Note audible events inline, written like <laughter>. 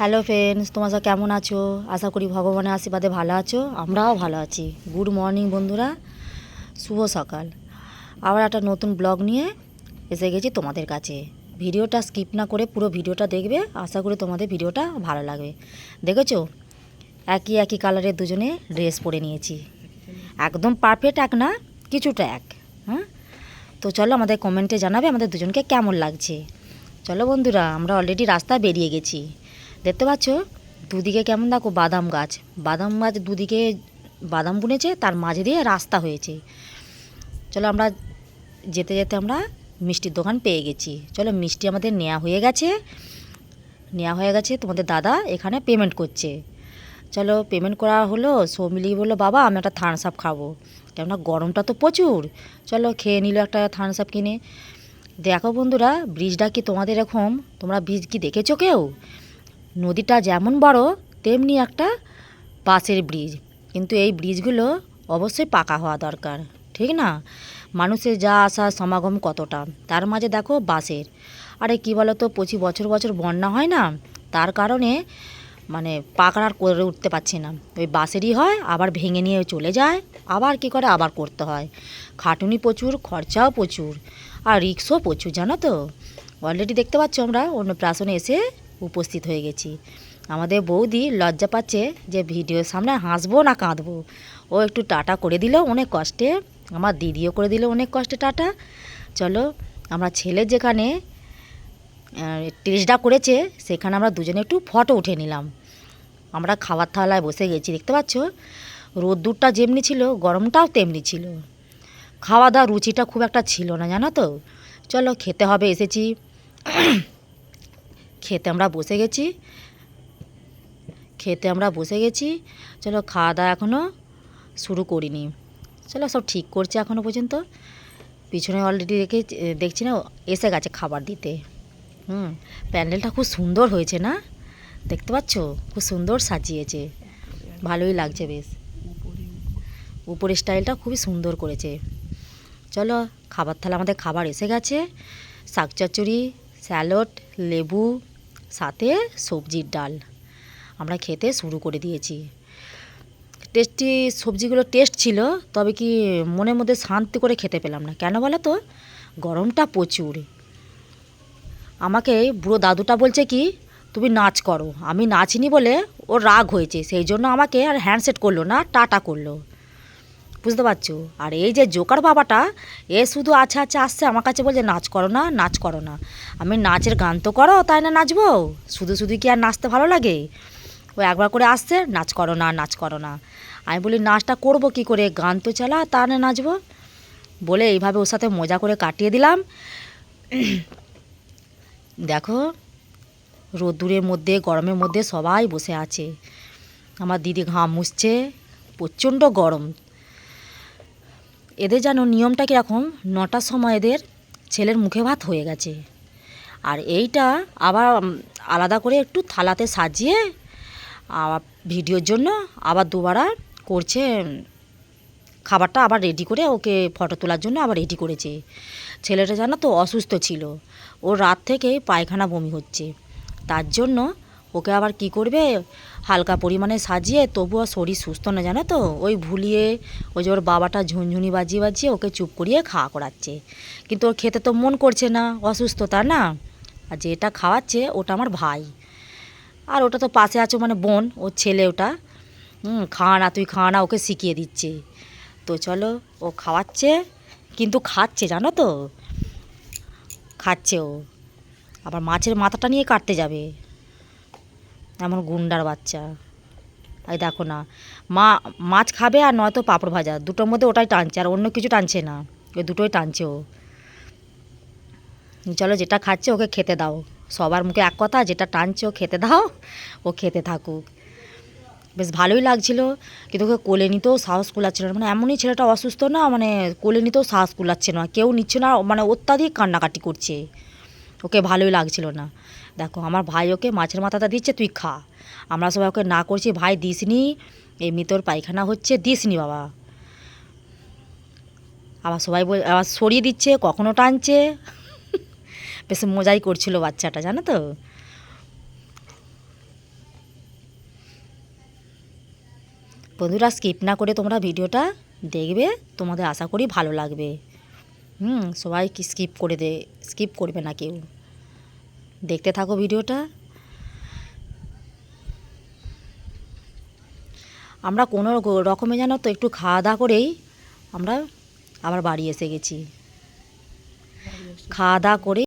Hello friends তোমরা সব কেমন আছো? আশা করি ভগবানের আশীর্বাদে ভালো আছো। আমরাও ভালো আছি। গুড মর্নিং বন্ধুরা। শুভ সকাল। আবার একটা নতুন ব্লগ নিয়ে এসে গেছি তোমাদের কাছে। ভিডিওটা স্কিপ না করে পুরো ভিডিওটা দেখবে। আশা করি তোমাদের ভিডিওটা ভালো লাগবে। দেখেছ? একই একই কালারের দুজনে ড্রেস পরে নিয়েছি। একদম পারফেক্ট এক না, কিছুটা এক। হ্যাঁ তো চলো আমাদের কমেন্টে জানাবে আমাদের দুজনকে কেমন লাগছে। চলো বন্ধুরা, আমরা অলরেডি রাস্তায় বেরিয়ে গেছি। দেখতে পাচ্ছ? দুদিকে কেমন দেখো বাদাম গাছ। বাদাম গাছ দুদিকে বাদাম বুনেছে, তার মাঝে দিয়ে রাস্তা হয়েছে। চলো আমরা যেতে যেতে আমরা মিষ্টির দোকান পেয়ে গেছি। চলো মিষ্টি আমাদের নেওয়া হয়ে গেছে। নেওয়া হয়ে গেছে, তোমাদের দাদা এখানে পেমেন্ট করছে। চলো পেমেন্ট করা হলো সব মিলিয়ে বলল, বাবা, আমি একটা থানস আপ খাব। কেননা গরমটা তো প্রচুর। চলো খেয়ে নিল একটা থানস আপ কিনে। দেখো বন্ধুরা ব্রিজটা কি তোমাদের এরকম? তোমরা ব্রিজ কি দেখেছ কেউ? নদীটা যেমন বড়, তেমনি একটা বাসের ব্রিজ। কিন্তু এই ব্রিজগুলো অবশ্যই পাকা হওয়া দরকার, ঠিক না? মানুষের যা আসা সমাগম কতটা? তার মাঝে দেখো বাসের আরে কী তো পঁচিশ বছর বছর বন্যা হয় না? তার কারণে মানে পাকা আর করে উঠতে পারছি না। ওই বাসেরই হয়, আবার ভেঙে নিয়ে চলে যায়, আবার কি করে আবার করতে হয়? খাটুনি প্রচুর, খরচাও প্রচুর, আর রিক্সও প্রচুর, জানো তো? অলরেডি দেখতে পাচ্ছ আমরা, অন্য অন্নপ্রাশনে এসে উপস্থিত হয়ে গেছি। আমাদের বৌদি লজ্জা পাচ্ছে যে ভিডিওর সামনে হাসবো না কাঁদবো। ও একটু টাটা করে দিল অনেক কষ্টে। আমার দিদিও করে দিল অনেক কষ্টে টাটা। চলো, আমরা ছেলে যেখানে টেস্টটা করেছে, সেখানে আমরা দুজনে একটু ফটো উঠে নিলাম। আমরা খাবার থালায় বসে গেছি, দেখতে পাচ্ছ? রোদ্দুরটা যেমনি ছিল, গরমটাও তেমনি ছিল। খাওয়া দাওয়া রুচিটা খুব একটা ছিল না, জানো তো? চলো, খেতে হবে, এসেছি। খেতে আমরা বসে গেছি। খেতে আমরা বসে গেছি। চলো খাওয়া দাওয়া এখনও শুরু করিনি। চলো সব ঠিক করছে এখনও পর্যন্ত। পিছনে অলরেডি রেখে দেখছি না, এসে গেছে খাবার দিতে। হুম, প্যান্ডেলটা খুব সুন্দর হয়েছে না? দেখতে পাচ্ছ? খুব সুন্দর সাজিয়েছে। ভালোই লাগছে বেশ। উপরের স্টাইলটা খুবই সুন্দর করেছে। চলো খাবার থালা আমাদের খাবার এসে গেছে। শাক চচ্চড়ি স্যালড, লেবু সাথে সবজির ডাল। আমরা খেতে শুরু করে দিয়েছি। টেস্টি সবজিগুলো টেস্ট ছিল, তবে কি মনের মধ্যে শান্তি করে খেতে পেলাম না। কেন বলো তো? গরমটা প্রচুর। আমাকে বুড়ো দাদুটা বলছে কি, তুমি নাচ করো। আমি নাচিনি বলে ও রাগ হয়েছে, সেই জন্য আমাকে আর হ্যান্ডসেট করল না, টাটা করল। বুঝতে পারছ? আর এই যে জোকার বাবাটা, এ শুধু আছে আছে আসছে আমার কাছে বলছে, নাচ করো না, নাচ করো না। আমি নাচের গান তো করো, তাই না নাচবো? শুধু শুধু কি আর নাচতে ভালো লাগে? ও একবার করে আসছে, নাচ করো না, নাচ করো না। আমি বলি, নাচটা করব কি করে? গান তো চালা, তা না নাচবো? বলে এইভাবে ওর সাথে মজা করে কাটিয়ে দিলাম। <clears throat> দেখো, রোদ্দুরের মধ্যে, গরমের মধ্যে সবাই বসে আছে। আমার দিদি ঘাম মুছছে, প্রচণ্ড গরম। এদের যেন নিয়মটা কীরকম? নটার সময় এদের ছেলের মুখে ভাত হয়ে গেছে। আর এইটা আবার আলাদা করে একটু থালাতে সাজিয়ে, আবার ভিডিওর জন্য আবার দুবারা করছে খাবারটা আবার রেডি করে ওকে ফটো তোলার জন্য আবার রেডি করেছে। ছেলেটা জানো তো অসুস্থ ছিল। ওর রাত থেকেই পায়খানা বমি হচ্ছে। তার জন্য ওকে আবার কি করবে? হালকা পরিমাণে সাজিয়ে তবুও শরীর সুস্থ না জানো তো? ওই ভুলিয়ে, ওই যে ওর বাবাটা ঝুনঝুনি বাজিয়ে বাজিয়ে ওকে চুপ করিয়ে খাওয়া করাচ্ছে। কিন্তু ওর খেতে তো মন করছে না, অসুস্থতা না? আর যেটা খাওয়াচ্ছে ওটা আমার ভাই। আর ওটা তো পাশে আছে মানে বোন, ওর ছেলে ওটা। হুম খাওয়া না, তুই খাওয়া না, ওকে শিখিয়ে দিচ্ছে। তো চলো, ও খাওয়াচ্ছে, কিন্তু খাচ্ছে, জানো তো? খাচ্ছে ও। আবার মাছের মাথাটা নিয়ে কাটতে যাবে। এমন গুন্ডার বাচ্চা। এই দেখো না, মা, মাছ খাবে আর নয়তো পাঁপড় ভাজা, দুটোর মধ্যে ওটাই টানছে আর অন্য কিছু টানছে না, ওই দুটোই টানছে ও। চলো যেটা খাচ্ছে ওকে খেতে দাও, সবার মুখে এক কথা, যেটা টানছে ও খেতে দাও, ও খেতে থাকুক। বেশ ভালোই লাগছিল, কিন্তু ওকে কোলে নিতেও সাহস কুলাচ্ছিল না মানে এমনই ছেলেটা অসুস্থ না মানে কোলে নিতেও সাহস কুলাচ্ছে না, কেউ নিচ্ছে না মানে অত্যাধিক কান্নাকাটি করছে। ওকে ভালোই লাগছিল না। দেখো, আমার ভাই ওকে মাছের মাথাটা দিচ্ছে, তুই খা। আমরা সবাই ওকে না করছি, ভাই দিসনি, এমনি তোর পায়খানা হচ্ছে, দিসনি বাবা। আবার সবাই বল, আবার সরিয়ে দিচ্ছে, কখনো টানছে। বেশ মজাই করছিল বাচ্চাটা, জানো তো? বন্ধুরা স্কিপ না করে তোমরা ভিডিওটা দেখবে, তোমাদের আশা করি ভালো লাগবে। হুম, সবাই স্কিপ করে দে স্কিপ করবে না কেউ। দেখতে থাকো ভিডিওটা। আমরা কোনো রক- রকমে যেন তো একটু খাওয়া দাওয়া করেই আমরা আবার বাড়ি এসে গেছি। খাওয়া দাওয়া করে